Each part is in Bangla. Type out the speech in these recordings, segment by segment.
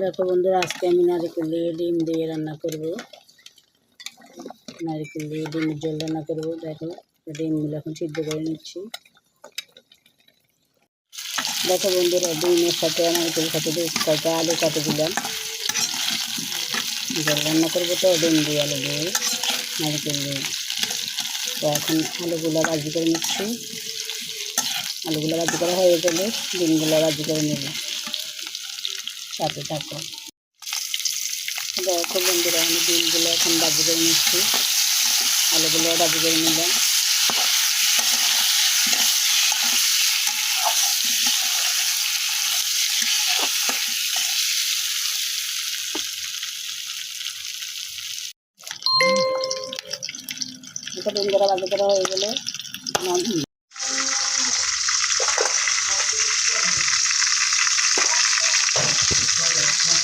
দেখো বন্ধুরা, আজকে আমি নারিকেল দিয়ে ডিম দিয়ে রান্না করব। নারিকেল দিয়ে ডিমের জল রান্না করব, দেখো। ডিমগুলো এখন সিদ্ধ করে নিচ্ছি। দেখো বন্ধুরা, ডিমের সাথে নারিকেল সাথে দিয়ে আলু কাটে দিলাম। জল রান্না করব তো ডিম দিয়ে, আলু দিয়ে, নারিকেল দিয়ে। তো এখন আলুগুলো ভাজি করে নিচ্ছি। আলুগুলো ভাজি করা হয়ে গেলে ডিমগুলো ভাজি করে নেব। সাথে থাকো। দেখো বন্ধুরা, আমি ডিমগুলো এখন ভাজি করে নিচ্ছি। আলুগুলো ভাজি করে নিলাম। দেখো ডিমগুলো ভাজি করা হয়ে গেলে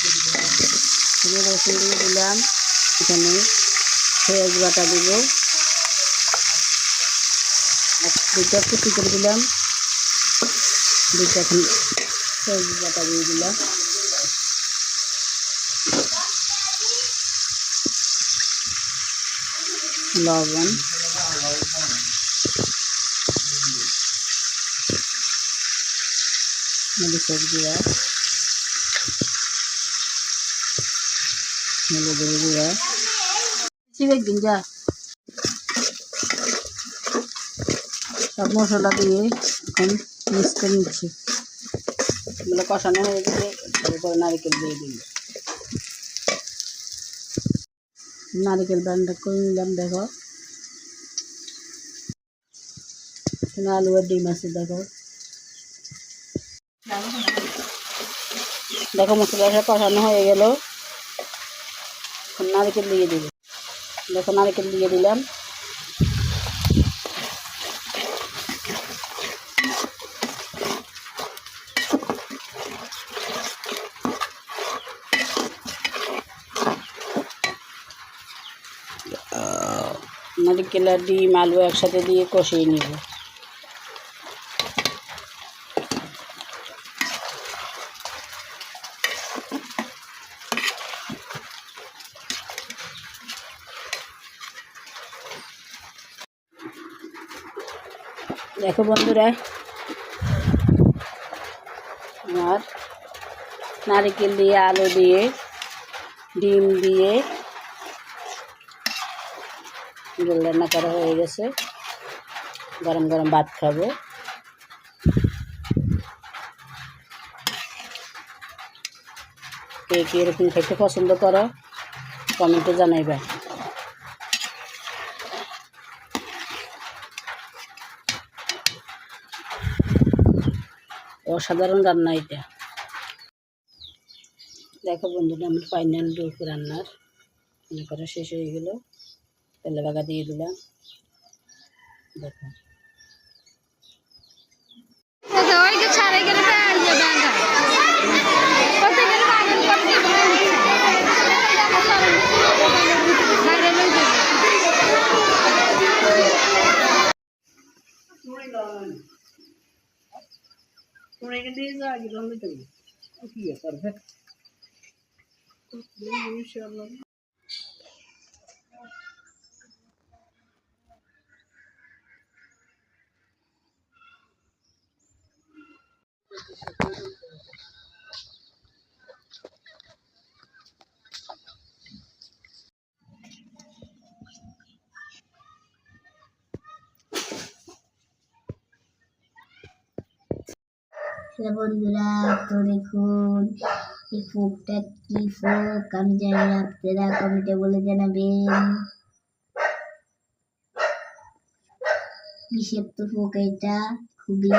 আমি রসুন দিয়ে দিলাম। এখানে পেঁয়াজ বাটা দিব। দুটো কুচি করে দিলাম। দুটো এখন পেঁয়াজ বাটা দিয়ে দিলাম। লবণ। মরিচের গুঁড়া। হলুদের মশলা দিয়ে এখন মিক্স নিচ্ছি এগুলো কষানো হয়ে গেলে তারপরে নারকেল দিয়ে দিই নারকেল ব্যান্ডা করে নিলাম দেখো আলু আর ডিম আছে দেখো দেখো মশলাটা কষানো হয়ে গেল। এখন নারকেল দিয়ে দিল দেখো নারকেল দিয়ে দিলাম। নারকেল আর ডিম, আলু একসাথে দিয়ে কষিয়ে নিব। দেখো বন্ধুরা আমার নারকেল দিয়ে, আলু দিয়ে, ডিম দিয়ে জল রান্না করা হয়ে গেছে। গরম গরম ভাত খাব। কে কে এরকম খেতে পছন্দ করো, কমেন্টে জানাইবা। অসাধারণ রান্না এটা। দেখো বন্ধুরা, আমার ফাইনাল রূপ রান্নার। মনে করা শেষ হয়ে গেল। তেলে বাগা দিয়ে দিলাম। দেখো। হ্যালো বন্ধুরা, তো দেখুন, এই ফোকটা কি ফোক আমি জানি আপনারা কমেন্টে বলে জানাবেন। বিষাক্ত ফোক এটা? খুবই